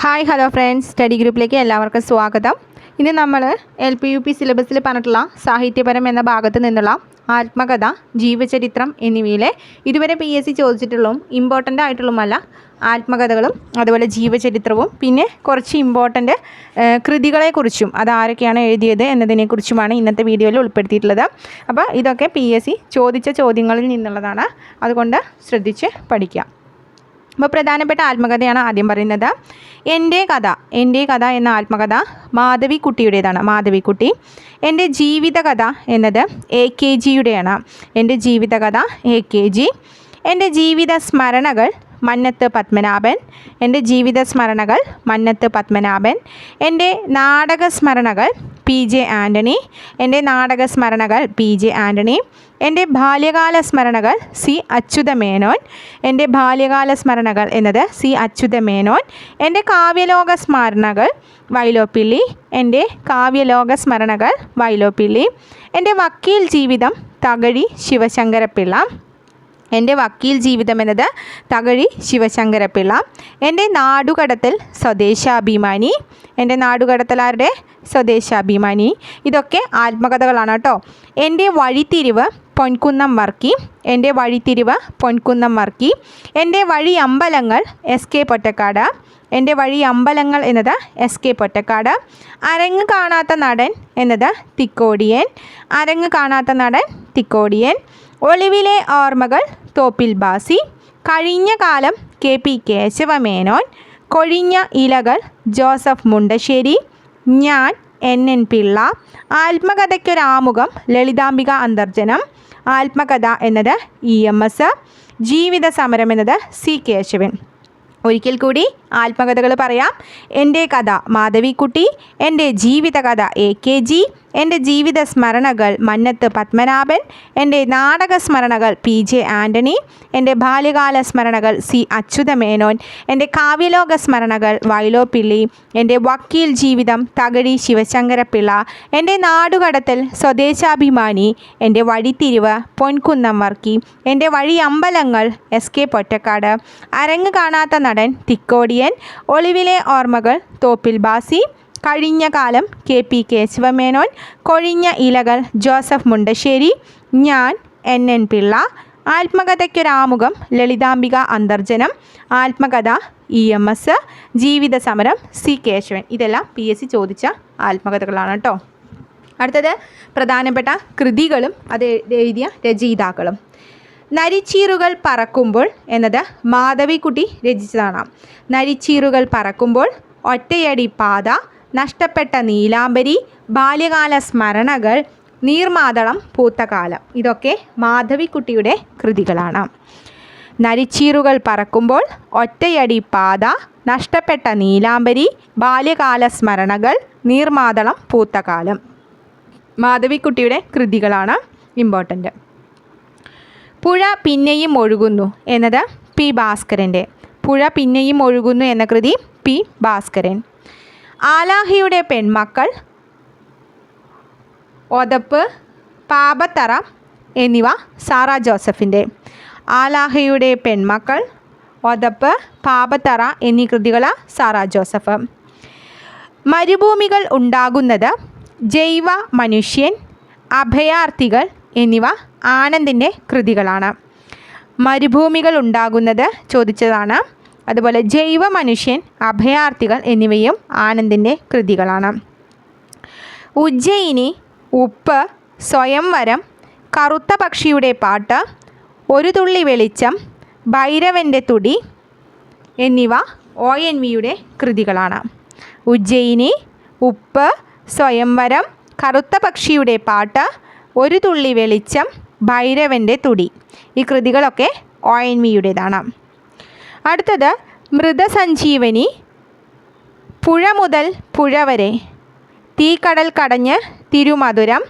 Hi hello friends study ഗ്രൂപ്പിലേക്ക് എല്ലാവർക്കും സ്വാഗതം. ഇന്ന് നമ്മൾ എൽ പി യു പി സിലബസിൽ പറഞ്ഞിട്ടുള്ള സാഹിത്യപരം എന്ന ഭാഗത്ത് നിന്നുള്ള ആത്മകഥ ജീവചരിത്രം എന്നിവയിലെ ഇതുവരെ പി എസ് സി ചോദിച്ചിട്ടുള്ളതും ഇമ്പോർട്ടന്റ് ആയിട്ടുള്ളതുമല്ല ആത്മകഥകളും അതുപോലെ ജീവചരിത്രവും പിന്നെ കുറച്ച് ഇമ്പോർട്ടന്റ് കൃതികളെക്കുറിച്ചും അത് ആരൊക്കെയാണ് എഴുതിയത് എന്നതിനെക്കുറിച്ചുമാണ് ഇന്നത്തെ വീഡിയോയിൽ ഉൾപ്പെടുത്തിയിട്ടുള്ളത്. അപ്പോൾ ഇതൊക്കെ പി എസ് സി ചോദിച്ച ചോദ്യങ്ങളിൽ നിന്നുള്ളതാണ്. അതുകൊണ്ട് ശ്രദ്ധിച്ച് പഠിക്കാം. അപ്പോൾ പ്രധാനപ്പെട്ട ആത്മകഥയാണ് ആദ്യം പറയുന്നത്. എന്റെ കഥ എന്റെ കഥ എന്ന ആത്മകഥ മാധവിക്കുട്ടിയുടേതാണ് മാധവിക്കുട്ടി. എന്റെ ജീവിതകഥ എന്നത് എ കെ ജിയുടെയാണ്. എന്റെ ജീവിതകഥ എ കെ ജി. എന്റെ ജീവിത സ്മരണകൾ മന്നത്ത് പത്മനാഭൻ എന്റെ ജീവിത സ്മരണകൾ മന്നത്ത് പത്മനാഭൻ എന്റെ നാടക സ്മരണകൾ പി ജെ ആന്റണി എന്റെ നാടക സ്മരണകൾ പി ജെ ആന്റണി എന്റെ ബാല്യകാല സ്മരണകൾ സി അച്യുത മേനോൻ എന്റെ ബാല്യകാല സ്മരണകൾ എന്നത് സി അച്യുത മേനോൻ എന്റെ കാവ്യലോക സ്മരണകൾ വൈലോപ്പിള്ളി എന്റെ കാവ്യലോക സ്മരണകൾ വൈലോപ്പിള്ളി എന്റെ വക്കീൽ ജീവിതം തകഴി ശിവശങ്കരപ്പിള്ള എന്റെ വക്കീൽ ജീവിതം എന്നത് തകഴി ശിവശങ്കരപ്പിള്ള. എന്റെ നാടുകടത്തൽ സ്വദേശാഭിമാനി. എന്റെ നാടുകടത്തലാരുടെ സ്വദേശാഭിമാനി. ഇതൊക്കെ ആത്മകഥകളാണ് കേട്ടോ. എന്റെ വഴിത്തിരിവ് പൊൻകുന്നം വർക്കി. എന്റെ വഴിത്തിരിവ് പൊൻകുന്നം വർക്കി. എന്റെ വഴി അമ്പലങ്ങൾ എസ് കെ പൊറ്റക്കാട്. എന്റെ വഴി അമ്പലങ്ങൾ എന്നത് എസ് കെ പൊറ്റക്കാട്. അരങ്ങ് കാണാത്ത നടൻ എന്നത് തിക്കോടിയൻ. അരങ്ങ് കാണാത്ത നടൻ തിക്കോടിയൻ. ഒളിവിലെ ഓർമ്മകൾ തോപ്പിൽ ബാസി കഴിഞ്ഞ കാലം കെ പി കേശവമേനോൻ കൊഴിഞ്ഞ ഇലകൾ ജോസഫ് മുണ്ടശ്ശേരി ഞാൻ എൻ എൻ പിള്ള ആത്മകഥയ്ക്കൊരാമുഖം ലളിതാംബിക അന്തർജനം ആത്മകഥ എന്നത് ഇ എം എസ് ജീവിത സമരം എന്നത് സി കേശവൻ. ഒരിക്കൽ കൂടി ആത്മകഥകൾ പറയാം. എന്റെ കഥ മാധവിക്കുട്ടി എന്റെ ജീവിതകഥ എ കെ ജി എന്റെ ജീവിത സ്മരണകൾ മന്നത്ത് പത്മനാഭൻ എന്റെ നാടക സ്മരണകൾ പി ജെ ആന്റണി എന്റെ ബാല്യകാല സ്മരണകൾ സി അച്യുത മേനോൻ എന്റെ കാവ്യലോക സ്മരണകൾ വൈലോപ്പിള്ളി എന്റെ വക്കീൽ ജീവിതം തകഴി ശിവശങ്കരപ്പിള്ള എന്റെ നാടുകടത്തൽ സ്വദേശാഭിമാനി എന്റെ വഴിത്തിരിവ് പൊൻകുന്നം വർക്കി എന്റെ വഴി അമ്പലങ്ങൾ എസ് കെ പൊറ്റക്കാട് അരങ്ങ് കാണാത്ത നടൻ തിക്കോടിയൻ ഒളിവിലെ ഓർമ്മകൾ തോപ്പിൽ ബാസി കഴിഞ്ഞ കാലം കെ പി കേശവമേനോൻ കൊഴിഞ്ഞ ഇലകൾ ജോസഫ് മുണ്ടശ്ശേരി ഞാൻ എൻ എൻ പിള്ള ആത്മകഥയ്ക്കൊരാമുഖം ലളിതാംബിക അന്തർജനം ആത്മകഥ ഇ എം എസ് ജീവിത സമരം സി കേശവൻ ഇതെല്ലാം പി എസ് സി ചോദിച്ച ആത്മകഥകളാണ് കേട്ടോ. അടുത്തത് പ്രധാനപ്പെട്ട കൃതികളും അത് എഴുതിയ രചയിതാക്കളും. നരിച്ചീറുകൾ പറക്കുമ്പോൾ എന്നത് മാധവിക്കുട്ടി രചിച്ചതാണ്. നരിച്ചീറുകൾ പറക്കുമ്പോൾ ഒറ്റയടി പാത നഷ്ടപ്പെട്ട നീലാംബരി ബാല്യകാല സ്മരണകൾ നീർമാതളം പൂത്തകാലം. ഇതൊക്കെ മാധവിക്കുട്ടിയുടെ കൃതികളാണ്. നരിച്ചീറുകൾ പറക്കുമ്പോൾ ഒറ്റയടി പാത നഷ്ടപ്പെട്ട നീലാംബരി ബാല്യകാല സ്മരണകൾ നീർമാതളം പൂത്തകാലം. മാധവിക്കുട്ടിയുടെ കൃതികളാണ് ഇമ്പോർട്ടന്റ് പുഴ പിന്നെയും ഒഴുകുന്നു എന്നത് പി ഭാസ്കരന്റെ. പുഴ പിന്നെയും ഒഴുകുന്നു എന്ന കൃതി പി ഭാസ്കരൻ. ആലാഹിയുടെ പെൺമക്കൾ ഒതപ്പ് പാപത്തറ എന്നിവ സാറ ജോസഫിന്റെ. ആലാഹയുടെ പെൺമക്കൾ ഒതപ്പ് പാപത്തറ എന്നീ കൃതികൾ സാറ ജോസഫ്. മരുഭൂമികൾ ഉണ്ടാകുന്നത് ജൈവ മനുഷ്യൻ അഭയാർത്ഥികൾ എന്നിവ ആനന്ദിന്റെ കൃതികളാണ്. മരുഭൂമികൾ ഉണ്ടാകുന്നത് ചോദിച്ചതാണ് അതുപോലെ ജൈവ മനുഷ്യൻ അഭയാർത്ഥികൾ എന്നിവയും ആനന്ദിന്റെ കൃതികളാണ്. ഉജ്ജയിനി ഉപ്പ് സ്വയംവരം കറുത്ത പക്ഷിയുടെ പാട്ട് ഒരു തുള്ളി വെളിച്ചം ഭൈരവന്റെ തുടി എന്നിവ ഒ എൻ വിയുടെ കൃതികളാണ്. ഉജ്ജയിനി ഉപ്പ് സ്വയംവരം കറുത്ത പക്ഷിയുടെ പാട്ട് ഒരു തുള്ളി വെളിച്ചം ഭൈരവന്റെ തുടി ഈ കൃതികളൊക്കെ ഒ എൻ വിയുടേതാണ്. അടുത്തത് മൃതസഞ്ജീവനി പുഴ മുതൽ പുഴ വരെ തീക്കടൽ കടഞ്ഞ് തിരുമധുരം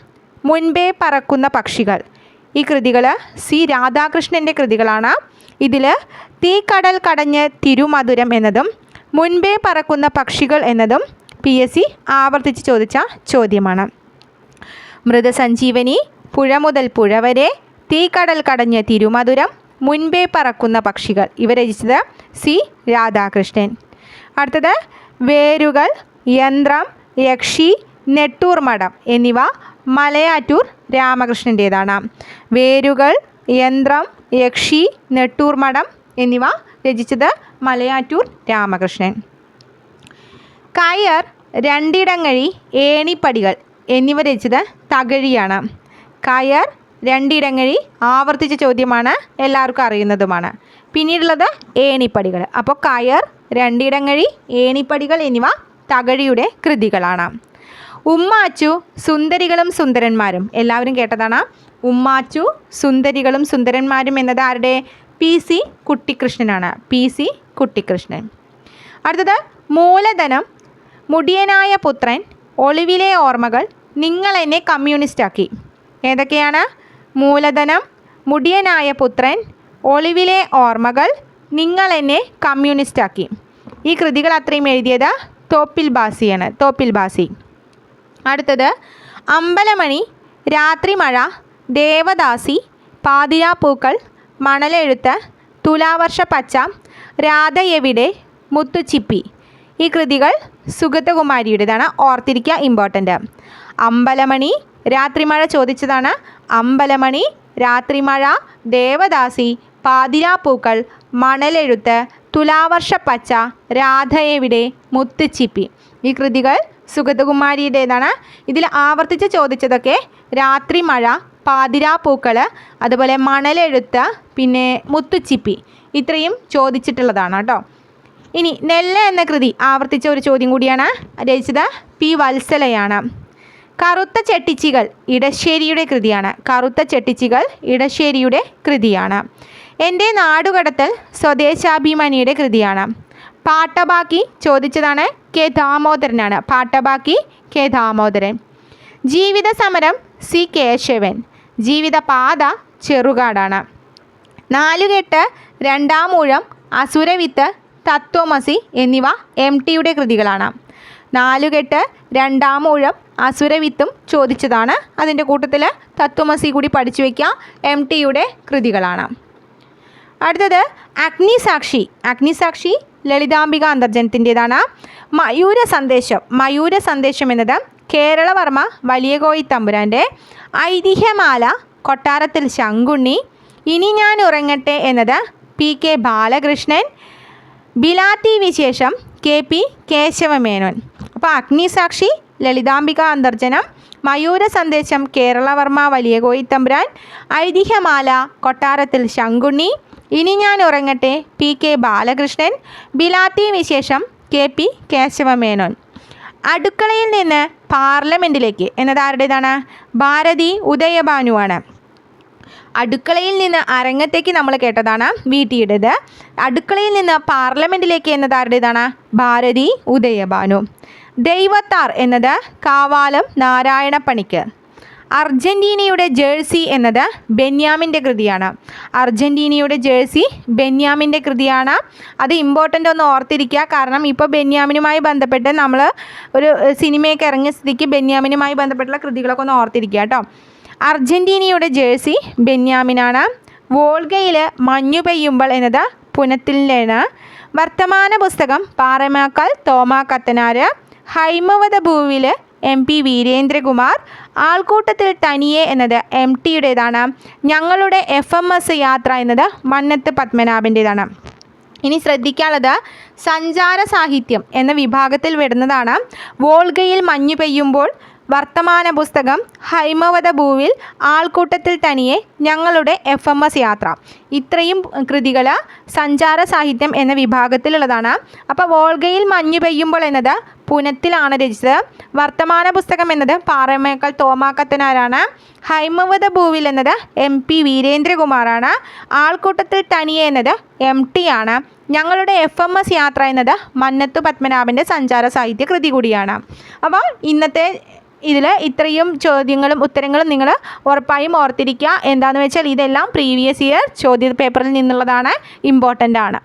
മുൻപേ പറക്കുന്ന പക്ഷികൾ. ഈ കൃതികൾ സി രാധാകൃഷ്ണന്റെ കൃതികളാണ്. ഇതിൽ തീക്കടൽ കടഞ്ഞ് തിരുമധുരം എന്നതും മുൻപേ പറക്കുന്ന പക്ഷികൾ എന്നതും പി എസ് സി ആവർത്തിച്ച് ചോദിച്ച ചോദ്യമാണ്. മൃതസഞ്ജീവനി പുഴ മുതൽ പുഴ വരെ തീക്കടൽ കടഞ്ഞ് തിരുമധുരം മുൻപേ പറക്കുന്ന പക്ഷികൾ. ഇവ രചിച്ചത് സി രാധാകൃഷ്ണൻ. അടുത്തത് വേരുകൾ യന്ത്രം യക്ഷി നെട്ടൂർ മഠം എന്നിവ മലയാറ്റൂർ രാമകൃഷ്ണന്റേതാണ് വേരുകൾ യന്ത്രം യക്ഷി നെട്ടൂർ മഠം എന്നിവ രചിച്ചത് മലയാറ്റൂർ രാമകൃഷ്ണൻ. കയർ രണ്ടിടങ്ങഴി ഏണിപ്പടികൾ എന്നിവ രചിച്ചത് തകഴിയാണ്. കയർ രണ്ടിടങ്ങഴി ആവർത്തിച്ച ചോദ്യമാണ് എല്ലാവർക്കും അറിയുന്നതുമാണ്. പിന്നീടുള്ളത് ഏണിപ്പടികൾ. അപ്പോൾ കയർ രണ്ടിടങ്ങഴി ഏണിപ്പടികൾ എന്നിവ തകഴിയുടെ കൃതികളാണ്. ഉമ്മാച്ചു സുന്ദരികളും സുന്ദരന്മാരും. എല്ലാവരും കേട്ടതാണ്. ഉമ്മാച്ചു സുന്ദരികളും സുന്ദരന്മാരും എന്നത് ആരുടെ? പി സി കുട്ടിക്കൃഷ്ണനാണ് പി സി കുട്ടിക്കൃഷ്ണൻ അടുത്തത് മൂലധനം മുടിയനായ പുത്രൻ ഒളിവിലെ ഓർമ്മകൾ നിങ്ങൾ എന്നെ കമ്മ്യൂണിസ്റ്റാക്കി ഏതൊക്കെയാണ്? മൂലധനം മുടിയനായ പുത്രൻ ഒളിവിലെ ഓർമ്മകൾ നിങ്ങൾ എന്നെ കമ്മ്യൂണിസ്റ്റാക്കി ഈ കൃതികൾ അത്രയും എഴുതിയത് തോപ്പിൽ ബാസിയാണ് തോപ്പിൽ ബാസി. അടുത്തത് അമ്പലമണി രാത്രി മഴ ദേവദാസി പാതിരാപ്പൂക്കൾ മണലെഴുത്ത് തുലാവർഷ പച്ച രാധയെവിടെ മുത്തുച്ചിപ്പി. ഈ കൃതികൾ സുഗതകുമാരിയുടേതാണ് ഓർത്തിരിക്കുക ഇമ്പോർട്ടന്റ് അമ്പലമണി രാത്രിമഴ ചോദിച്ചതാണ് അമ്പലമണി രാത്രിമഴ ദേവദാസി പാതിരാപ്പൂക്കൾ മണലെഴുത്ത് തുലാവർഷ പച്ച രാധയെവിടെ മുത്തുച്ചിപ്പി. ഈ കൃതികൾ സുഗതകുമാരിയുടേതാണ്. ഇതിൽ ആവർത്തിച്ച് ചോദിച്ചതൊക്കെ രാത്രിമഴ പാതിരാപ്പൂക്കൾ അതുപോലെ മണലെഴുത്ത് പിന്നെ മുത്തുച്ചിപ്പി. ഇത്രയും ചോദിച്ചിട്ടുള്ളതാണ് കേട്ടോ. ഇനി നെല്ല എന്ന കൃതി ആവർത്തിച്ച ഒരു ചോദ്യം കൂടിയാണ്. രചിച്ചത് പി വത്സലയാണ്. കറുത്ത ചെട്ടിച്ചികൾ ഇടശ്ശേരിയുടെ കൃതിയാണ്. കറുത്ത ചെട്ടിച്ചികൾ ഇടശ്ശേരിയുടെ കൃതിയാണ്. എന്റെ നാടുകടത്തൽ സ്വദേശാഭിമാനിയുടെ കൃതിയാണ്. പാട്ടബാക്കി ചോദിച്ചതാണ് കെ ദാമോദരനാണ്. പാട്ടബാക്കി കെ ദാമോദരൻ. ജീവിത സമരം സി കേശവൻ. ജീവിതപാത ചെറുകാടാണ്. നാലുകെട്ട് രണ്ടാമൂഴം അസുരവിത്ത് തത്വമസി എന്നിവ എം ടിയുടെ കൃതികളാണ്. നാലുകെട്ട് രണ്ടാമൂഴം അസുരവിത്തും ചോദിച്ചതാണ്. അതിന്റെ കൂട്ടത്തിൽ തത്വമസി കൂടി പഠിച്ചു വയ്ക്കുക എം ടിയുടെ കൃതികളാണ്. അടുത്തത് അഗ്നിസാക്ഷി. അഗ്നിസാക്ഷി ലളിതാംബിക അന്തർജനത്തിന്റേതാണ്. മയൂര സന്ദേശം. മയൂര സന്ദേശം എന്നത് കേരളവർമ്മ വലിയ കോയി തമ്പുരാന്റെ ഐതിഹ്യമാല കൊട്ടാരത്തിൽ ശങ്കുണ്ണി ഇനി ഞാൻ ഉറങ്ങട്ടെ എന്നത് പി കെ ബാലകൃഷ്ണൻ ബിലാത്തി വിശേഷം കെ പി കേശവമേനോൻ. അപ്പോൾ അഗ്നിസാക്ഷി ലളിതാംബിക അന്തർജനം മയൂര സന്ദേശം കേരളവർമ്മ വലിയ കോയിത്തമ്പുരാൻ ഐതിഹ്യമാല കൊട്ടാരത്തിൽ ശങ്കുണ്ണി ഇനി ഞാൻ Urangatte P K Balakrishnan Bilathi Visesham K P Kesava Menon. അടുക്കളയിൽ നിന്ന് പാർലമെന്റിലേക്ക് എന്നത് ആരുടേതാണ് ഭാരതി ഉദയഭാനുവാണ്. അടുക്കളയിൽ നിന്ന് അരങ്ങത്തേക്ക് നമ്മൾ കേട്ടതാണ് വീട്ടിയുടേത്. അടുക്കളയിൽ നിന്ന് പാർലമെന്റിലേക്ക് എന്നത് ആരുടേതാണ് ഭാരതി ഉദയഭാനു. ദൈവത്താർ എന്നത് കാവാലം നാരായണപ്പണിക്ക്. അർജന്റീനയുടെ ജേഴ്സി എന്നത് ബെന്യാമിന്റെ കൃതിയാണ്. അർജന്റീനയുടെ ജേഴ്സി ബെന്യാമിന്റെ കൃതിയാണ്. അത് ഇമ്പോർട്ടന്റ് ഒന്ന് ഓർത്തിരിക്കുക. കാരണം ഇപ്പോൾ ബെന്യാമിനുമായി ബന്ധപ്പെട്ട് നമ്മൾ ഒരു സിനിമയൊക്കെ ഇറങ്ങിയ സ്ഥിതിക്ക് ബെന്യാമിനുമായി ബന്ധപ്പെട്ടുള്ള കൃതികളൊക്കെ ഒന്ന് ഓർത്തിരിക്കുക കേട്ടോ. അർജന്റീനയുടെ ജേഴ്സി ബെന്യാമിനാണ്. വോൾഗയിൽ മഞ്ഞു പെയ്യുമ്പോൾ എന്നത് പുനത്തിലാണ് വർത്തമാന പുസ്തകം പാറമാക്കൽ തോമാ കത്തനാര് ഹൈമവത ഭൂവിൽ എം പി വീരേന്ദ്രകുമാർ ആൾക്കൂട്ടത്തിൽ തനിയെ എന്നത് എം ടിയുടേതാണ്. ഞങ്ങളുടെ എഫ് എം എസ് യാത്ര എന്നത് മന്നത്ത് പത്മനാഭന്റേതാണ് ഇനി ശ്രദ്ധിക്കാനുള്ളത് സഞ്ചാര സാഹിത്യം എന്ന വിഭാഗത്തിൽ വരുന്നതാണ്. വോൾഗയിൽ മഞ്ഞു പെയ്യുമ്പോൾ വർത്തമാന പുസ്തകം ഹൈമവത ഭൂവിൽ ആൾക്കൂട്ടത്തിൽ തനിയെ ഞങ്ങളുടെ എഫ് എം എസ് യാത്ര. ഇത്രയും കൃതികൾ സഞ്ചാര സാഹിത്യം എന്ന വിഭാഗത്തിലുള്ളതാണ്. അപ്പോൾ വോൾഗയിൽ മഞ്ഞു പെയ്യുമ്പോൾ എന്നത് പുനത്തിലാണ് രചിച്ചത്. വർത്തമാന പുസ്തകം എന്നത് പാറമേക്കൽ തോമാക്കത്തനാരാണ്. ഹൈമവത ഭൂവിൽ എന്നത് എം പി വീരേന്ദ്രകുമാറാണ്. ആൾക്കൂട്ടത്തിൽ തനിയെ എന്നത് എം ടി ആണ്. ഞങ്ങളുടെ എഫ് എം എസ് യാത്ര എന്നത് മന്നത്തു പത്മനാഭന്റെ സഞ്ചാര സാഹിത്യ കൃതി കൂടിയാണ്. അപ്പോൾ ഇന്നത്തെ ഇതിൽ ഇത്രയും ചോദ്യങ്ങളും ഉത്തരങ്ങളും നിങ്ങൾ ഉറപ്പായും ഓർത്തിരിക്കുക. എന്താണെന്ന് വെച്ചാൽ ഇതെല്ലാം പ്രീവിയസ് ഇയർ ചോദ്യ പേപ്പറിൽ നിന്നുള്ളതാണ് ഇമ്പോർട്ടന്റ് ആണ്.